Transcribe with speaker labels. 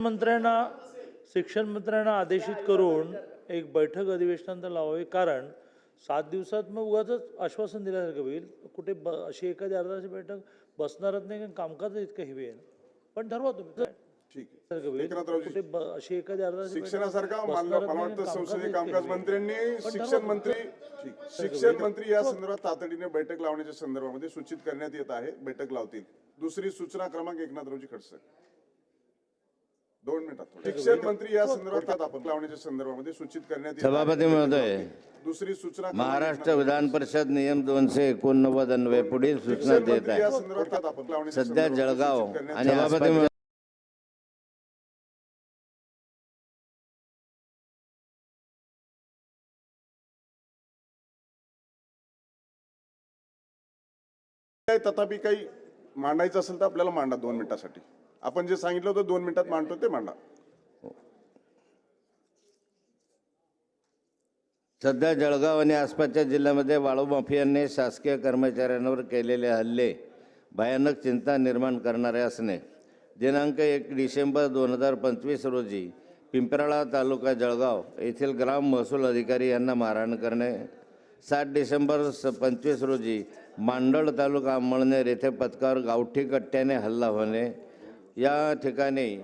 Speaker 1: मंत्र्यांना शिक्षण मंत्र्यांना आदेशित करून एक बैठक अधिवेशनानंतर लावावी. कारण सात दिवसात मग उगाच आश्वासन दिल्यासारखं होईल. कुठे ब अशी एखादी अर्धाची बैठक बसणारच नाही कारण कामकाज इतकं हेवी आहे. पण ठरवा तुम्ही.
Speaker 2: ठीक.
Speaker 1: कुठे ब अशी एखादी अर्धाची बैठक
Speaker 2: शिक्षणासारखा मला
Speaker 1: बसणारच
Speaker 2: मला
Speaker 1: नाही
Speaker 2: वाटतं
Speaker 1: कारण
Speaker 2: संसदीय
Speaker 1: कामकाज
Speaker 2: कामकाज
Speaker 1: इतकं heavy आहे.
Speaker 2: मंत्र्यांनी
Speaker 1: पण
Speaker 2: शिक्षण
Speaker 1: ठरवा
Speaker 2: मंत्री. शिक्षण मंत्री या संदर्भात तातडीने बैठक लावण्याच्या संदर्भामध्ये सूचित करण्यात येत आहे. बैठक लावतील. दुसरी सूचना क्रमांक एकनाथरावजी खडसे. दोन मिनिटात शिक्षण मंत्री या संदर्भात आपण लावण्याच्या संदर्भामध्ये सूचित करण्यात येत आहे.
Speaker 3: सभापती महोदय
Speaker 2: दुसरी सूचना
Speaker 3: महाराष्ट्र विधान परिषद नियम दोनशे एकोणनव्वद अन्वये पुढील सूचना
Speaker 2: शिक्षण
Speaker 3: देत
Speaker 2: मंत्री या
Speaker 3: आहे.
Speaker 2: संदर्भात आपण लावण्याच्या
Speaker 3: सध्या जळगाव
Speaker 2: सूचित करण्यात
Speaker 3: आणि. सभापती महोदय.
Speaker 2: तथापि काही मांडायचं असेल तर आपल्याला मांडा दोन मिनिटासाठी. आपण जे सांगितलं होतं दोन मिनिटात मांडतो ते मांडा.
Speaker 3: सध्या जळगाव आणि आसपासच्या जिल्ह्यामध्ये वाळू माफियांनी शासकीय कर्मचाऱ्यांवर केलेले हल्ले भयानक चिंता निर्माण करणारे असणे. दिनांक एक डिसेंबर दोन हजार पंचवीस रोजी पिंपराळा तालुका जळगाव येथील ग्राम महसूल अधिकारी यांना मारहाण करणे. सात डिसेंबर स पंचवीस रोजी मांडळ तालुका अंमळनेर येथे पथकावर गावठी कट्ट्याने हल्ला होणे. या ठिकाणी